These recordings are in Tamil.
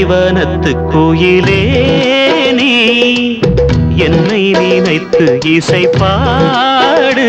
ஈவனத்து கோயிலே நீ என்னை நினைத்து இசை பாடு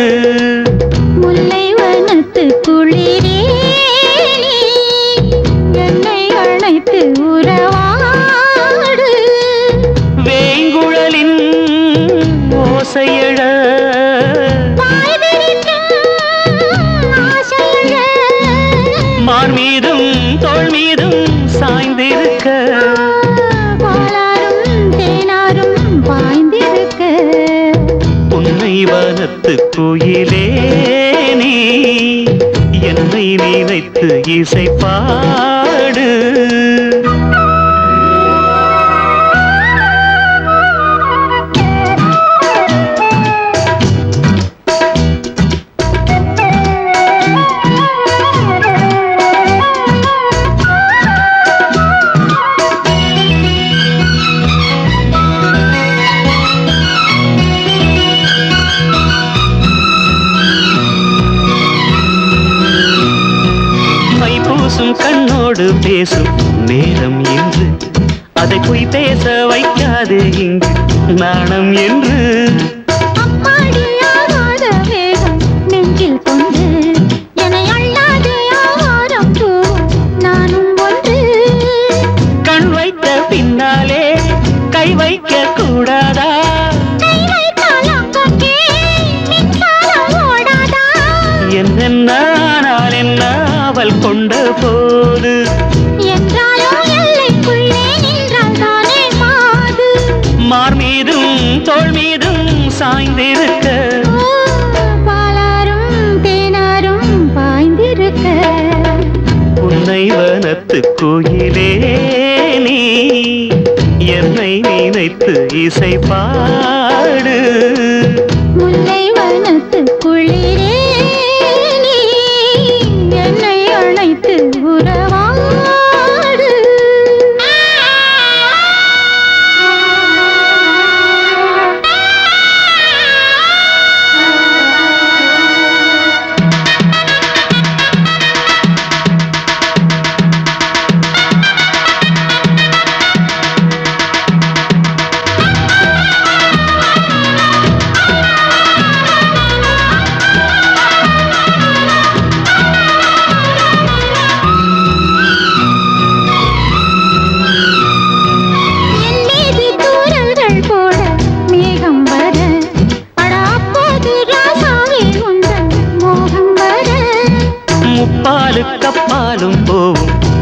உன்னை வனத்து குயிலே நீ என்னை நினைத்து இசைப்பா கண்ணோடு பேசும் நேரம் என்று அதை பொய் பேச வைக்காது இங்கு நாணம் என்று. பின்னாலே கை வைக்க கூடாதா என்னென்ன கொண்ட போது. மார் மீதும் தோள் மீதும் சாய்ந்திருக்க. பாலாரும் தேனாரும் பாய்ந்திருக்க. உன்னை வனத்து கோயிலே நீ என்னை நினைத்து இசை பாடு.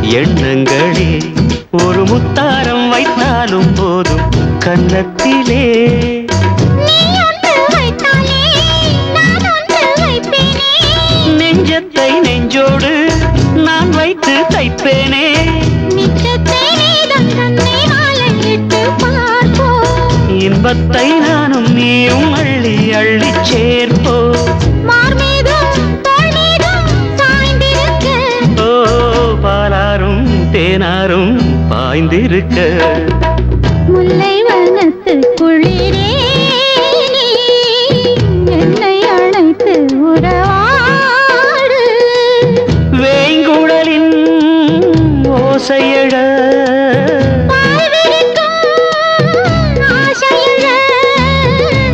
எண்ணங்களே. ஒரு முத்தாரம் வைத்தாலும் போதும் கன்னத்திலே. நெஞ்சத்தை நெஞ்சோடு நான் வைத்து தைப்பேனே. இன்பத்தை நானும் நீயும் அள்ளி அள்ளி தேனாரும் பாய்ந்திருக்க. முல்லை வனத்து குளிரே என்னை அழைத்து உறவாடு. வேங்குழலின் ஓசையழ.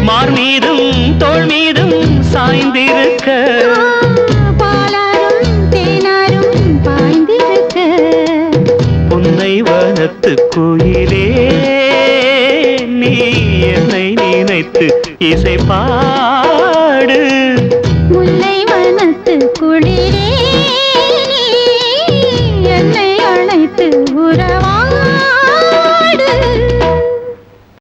மார் மீதும் தோள் மீதும் சாய்ந்திருக்க. வனத்து கோயிலே நீ என்னை நினைத்து இசை பாடு.